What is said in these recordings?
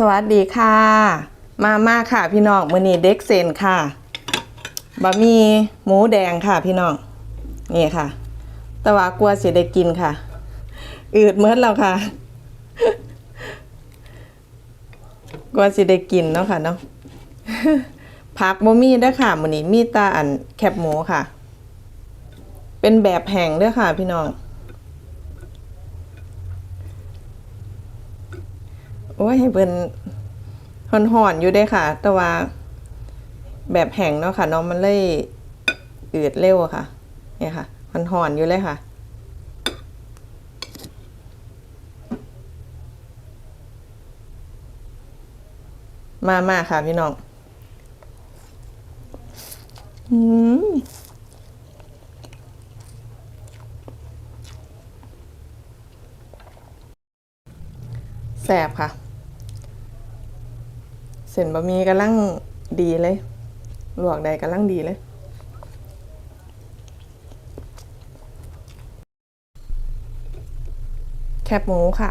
สวัสดีค่ะ มามาค่ะพี่น้องมือนี้เด็กเซนค่ะบะหมี่หมูแดงค่ะพี่น้องนี่ค่ะ แต่ว่ากลัวเสิได้กินค่ะ อืดเมื่อแล้วค่ะ กลัวสิได้กินเนาะค่ะเนาะผักบ่มีเด้อค่ะมือนี้มีตาอันแคบหมูค่ะ เป็นแบบแห้งเด้อค่ะพี่น้อง โอ้ยให้เพิ่นห่อนๆอยู่ได้ค่ะ แต่ว่าแบบแห้งเนาะค่ะเนาะมันเลยอืดเร็วอะค่ะ เนี่ยค่ะห่อนๆอยู่เลยค่ะมามาค่ะพี่น้อง อืมแสบค่ะ นบะหมี่กำลังดีเลย ลวกได้กำลังดีเลย แคบหมูค่ะ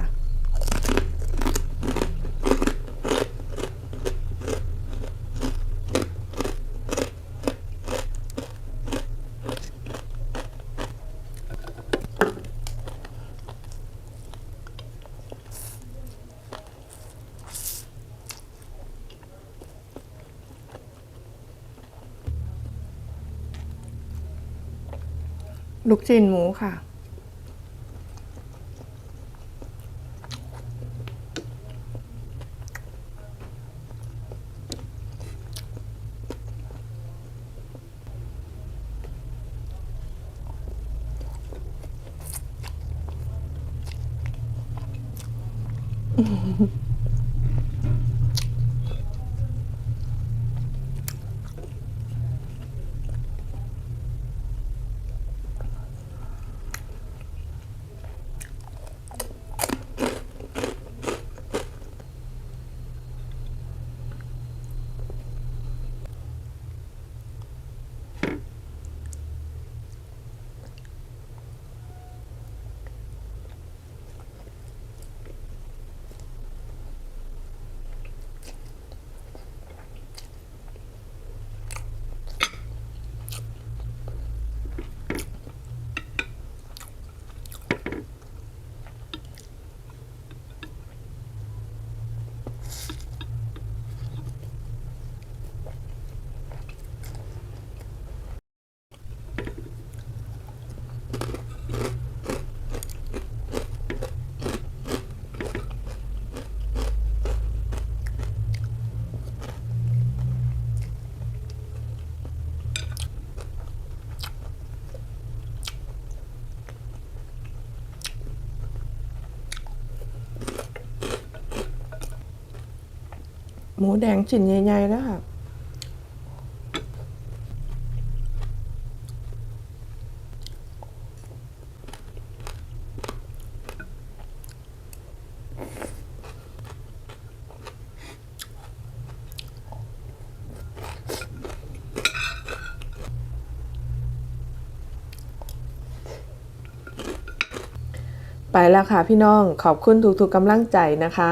ลูกชิ้นหมูค่ะ หมูแดงชิ้นใหญ่ๆแล้วค่ะไปแล้วค่ะพี่น้องขอบคุณทุกๆกำลังใจนะคะ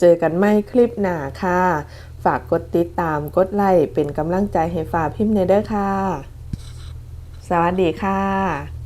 เจอกันไม่คลิปหน้าค่ะ ฝากกดติดตามกดไลค์เป็นกำลังใจให้ฝ่าพิมพ์ในเด้อค่ะ สวัสดีค่ะ